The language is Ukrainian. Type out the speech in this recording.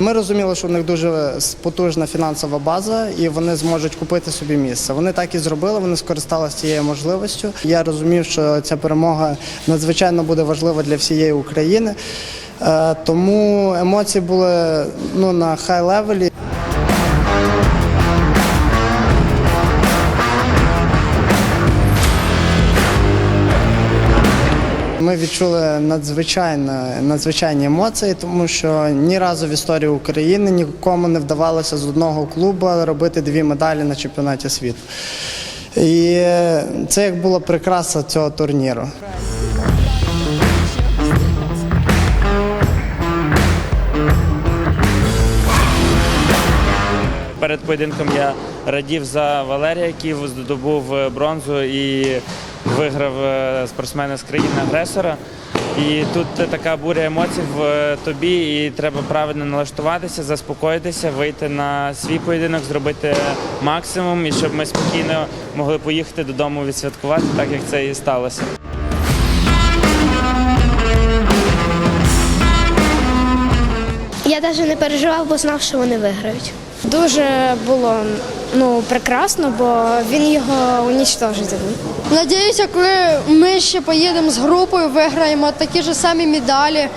Ми розуміли, що у них дуже потужна фінансова база, і вони зможуть купити собі місце. Вони так і зробили. Вони скористалися цією можливістю. Я розумів, що ця перемога надзвичайно буде важлива для всієї України. Е, Тому емоції були ну на хай левелі. Ми відчули надзвичайно надзвичайні емоції, тому що ні разу в історії України нікому не вдавалося з одного клубу робити дві медалі на чемпіонаті світу. І це як була прикраса цього турніру. Перед поєдинком я радів за Валерія, який здобув бронзу і виграв е, спортсмена з країни-агресора. І тут така буря емоцій в тобі, і треба правильно налаштуватися, заспокоїтися, вийти на свій поєдинок, зробити максимум, і щоб ми спокійно могли поїхати додому відсвяткувати, так як це і сталося. Я навіть не переживав, бо знав, що вони виграють. Дуже було ну прекрасно, бо він його унічтожить. Надіюся, коли ми ще поїдемо з групою, виграємо такі ж самі медалі.